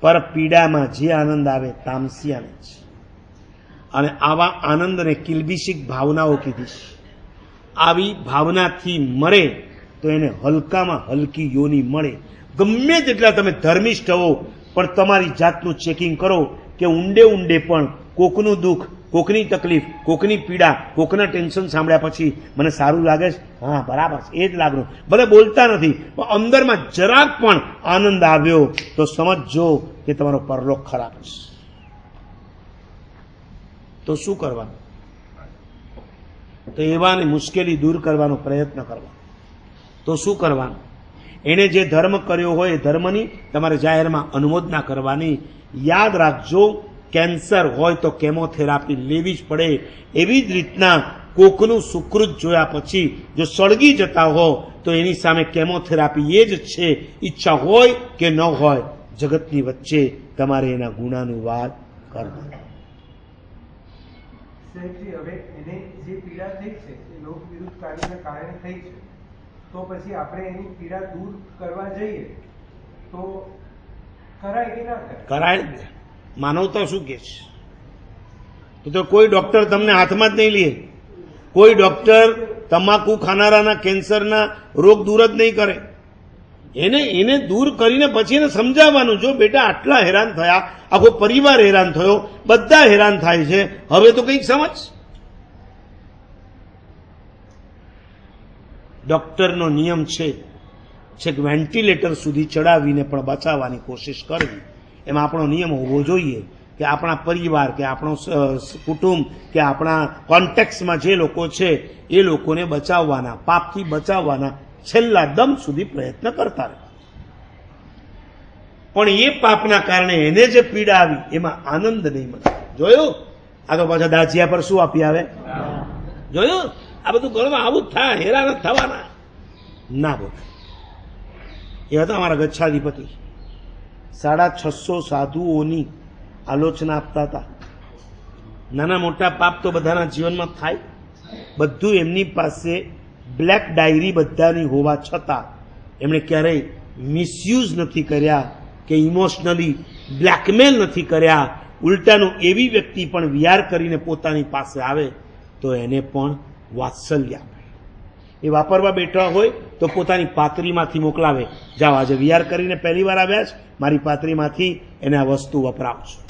પર પીડામાં જે આનંદ આવે તામસી આનંદ છે. અને આવા આનંદને કિલબિશિક ભાવનાઓ કીધી છે. આવી ભાવનાથી મરે તો એને હલકામાં હલકી યોની મળે. ગમે તેટલા તમે ધર્મિષ્ઠ હો, પણ તમારી જાતનું ચેકિંગ કરો કે ઊંડે ઊંડે પણ કોકનું દુઃખ કોકની તકલીફ, કોકની પીડા, કોકના ટેન્શન સાંભળ્યા પછી મને સારું લાગે છે? હા, બરાબર છે. એ જ લાગણું. ભલે બોલતા નથી, પણ અંદરમાં જરાક પણ આનંદ આવ્યો તો સમજજો કે તમારો પરલોક ખરાબ છે. તો શું કરવાનું? તો એવાની મુશ્કેલી દૂર કરવાનો પ્રયત્ન કરવાનો. તો શું કરવાનું? એણે જે ધર્મ કર્યો હોય એ ધર્મની તમારે જાહેરમાં અનુમોદના કરવાની. યાદ રાખજો કેન્સર હોય તો કેમોથેરાપી લેવી જ પડે. એવી જ રીતના કોકનું સુકૃત જોયા પછી જો સળગી જતા હો તો એની સામે કેમોથેરાપી એ જ છે. ઈચ્છા હોય કે ન હોય જગતની વચ્ચે તમારે એના ગુણાનું વાત કરવાનું હવે એને જે પીડા થઈ છે એ લોક વિરુદ્ધ કાર્યના કારણે થઈ છે. તો પછી આપણે એની પીડા દૂર કરવા જઈએ તો કરાય કે ના કરાય? કરાય જ ને. માનવતા શું કે છે? તો તો કોઈ ડોક્ટર તમને હાથમાં જ નહીં લે. કોઈ ડોક્ટર તમાકુ ખાનારાના કેન્સરના રોગ દૂર જ નહીં કરે. એને એને દૂર કરીને પછી એને સમજાવવાનું, જો બેટા આટલા હેરાન થયા, આખો પરિવાર હેરાન થયો, બધા હેરાન થાય છે, હવે તો કંઈક સમજ? ડોક્ટરનો નિયમ છે, છેક વેન્ટિલેટર સુધી ચડાવીને પણ બચાવવાની કોશિશ કરવી. એમાં આપણો નિયમ હોવો જોઈએ કે આપણા પરિવાર, કે આપણો કુટુંબ, કે આપણા કોન્ટેક્સમાં જે લોકો છે, એ લોકોને બચાવવાના, પાપથી બચાવવાના છેલ્લા દમ સુધી પ્રયત્ન કરતા રહે પણ એ પાપના કારણે એને જે પીડા આવી, એમાં આનંદ નહીં મળે. જોયું? આ તો પાછા દાજિયા પર શું આપી આવે? જોયું? આ બધું ઘરમાં આવું જ થાય, હેરાન થવાના. ના બોલ. એ હતા અમારા ગચ્છાધિપતિ. સાડા છસો સાધુઓની આલોચના આપતા હતા. નાના મોટા પાપ તો બધાના જીવનમાં થાય. બધું એમની પાસે બ્લેક ડાયરી બધાની હોવા છતાં એમણે ક્યારેય મિસયુઝ નથી કર્યા કે ઇમોશનલી બ્લેકમેલ નથી કર્યા. ઉલટાનું એવી વ્યક્તિ પણ વિયાર કરીને પોતાની પાસે આવે તો એને પણ વાત્સલ્ય એ વાપરવા બેઠા હોય તો પોતાની પાત્રીમાંથી મોકલાવે. જાઓ, આજે વિયાર કરીને પહેલી વાર આવ્યા છે, મારી પાત્રીમાંથી એને આ વસ્તુ વપરાવજો.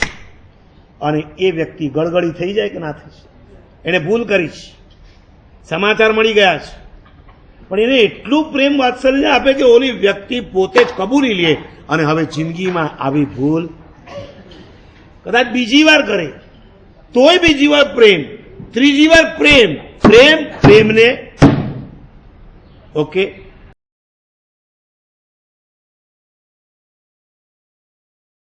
અને એ વ્યક્તિ ગળગળી થઈ જાય કે ના થઈ જાય એણે ભૂલ કરી છે. સમાચાર મળી ગયા છે. પણ એને એટલું પ્રેમ વાત્સલ્ય આપે કે ઓલી વ્યક્તિ પોતે જ કબૂલી લે અને હવે જિંદગીમાં આવી ભૂલ કદાચ બીજી વાર કરે. તોય બીજી વાર પ્રેમ. ત્રીજી વાર પ્રેમ. પ્રેમ પ્રેમને Okay?